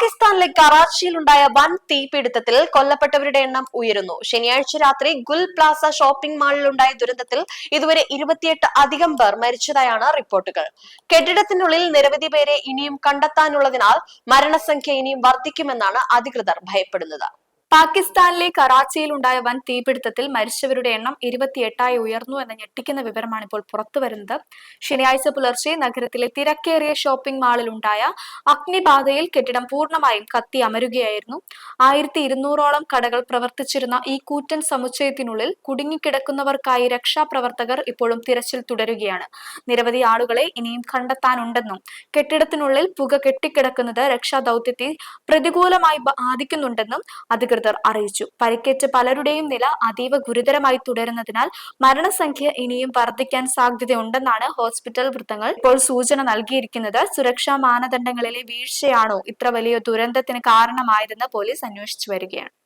പാകിസ്ഥാനിലെ കറാച്ചിയിലുണ്ടായ വൻ തീപിടുത്തത്തിൽ കൊല്ലപ്പെട്ടവരുടെ എണ്ണം ഉയരുന്നു. ശനിയാഴ്ച രാത്രി ഗുൽ പ്ലാസ ഷോപ്പിംഗ് മാളിലുണ്ടായ ദുരന്തത്തിൽ ഇതുവരെ ഇരുപത്തിയെട്ട് അധികം പേർ മരിച്ചതായാണ് റിപ്പോർട്ടുകൾ. കെട്ടിടത്തിനുള്ളിൽ നിരവധി പേരെ ഇനിയും കണ്ടെത്താനുള്ളതിനാൽ മരണസംഖ്യ ഇനിയും വർദ്ധിക്കുമെന്നാണ് അധികൃതർ ഭയപ്പെടുന്നത്. പാകിസ്ഥാനിലെ കറാച്ചിയിൽ ഉണ്ടായ വൻ തീപിടുത്തത്തിൽ മരിച്ചവരുടെ എണ്ണം ഇരുപത്തിയെട്ടായി ഉയർന്നു എന്ന ഞെട്ടിക്കുന്ന വിവരമാണ് ഇപ്പോൾ പുറത്തുവരുന്നത്. ശനിയാഴ്ച പുലർച്ചെ നഗരത്തിലെ തിരക്കേറിയ ഷോപ്പിംഗ് മാളിൽ ഉണ്ടായ അഗ്നിബാധയിൽ കെട്ടിടം പൂർണമായും കത്തി അമരുകയായിരുന്നു. ആയിരത്തി ഇരുന്നൂറോളം കടകൾ പ്രവർത്തിച്ചിരുന്ന ഈ കൂറ്റൻ സമുച്ചയത്തിനുള്ളിൽ കുടുങ്ങിക്കിടക്കുന്നവർക്കായി രക്ഷാപ്രവർത്തകർ ഇപ്പോഴും തിരച്ചിൽ തുടരുകയാണ്. നിരവധി ആളുകളെ ഇനിയും കണ്ടെത്താനുണ്ടെന്നും കെട്ടിടത്തിനുള്ളിൽ പുക കെട്ടിക്കിടക്കുന്നത് രക്ഷാദൌത്യത്തെ പ്രതികൂലമായി ബാധിക്കുന്നുണ്ടെന്നും അധികൃതർ അറിയിച്ചു. പരിക്കേറ്റ പലരുടെയും നില അതീവ ഗുരുതരമായി തുടരുന്നതിനാൽ മരണസംഖ്യ ഇനിയും വർദ്ധിക്കാൻ സാധ്യതയുണ്ടെന്നാണ് ഹോസ്പിറ്റൽ വൃത്തങ്ങൾ ഇപ്പോൾ സൂചന നൽകിയിരിക്കുന്നത്. സുരക്ഷാ മാനദണ്ഡങ്ങളിലെ വീഴ്ചയാണോ ഇത്ര വലിയ ദുരന്തത്തിന് കാരണമായതെന്ന് പോലീസ് അന്വേഷിച്ചു വരികയാണ്.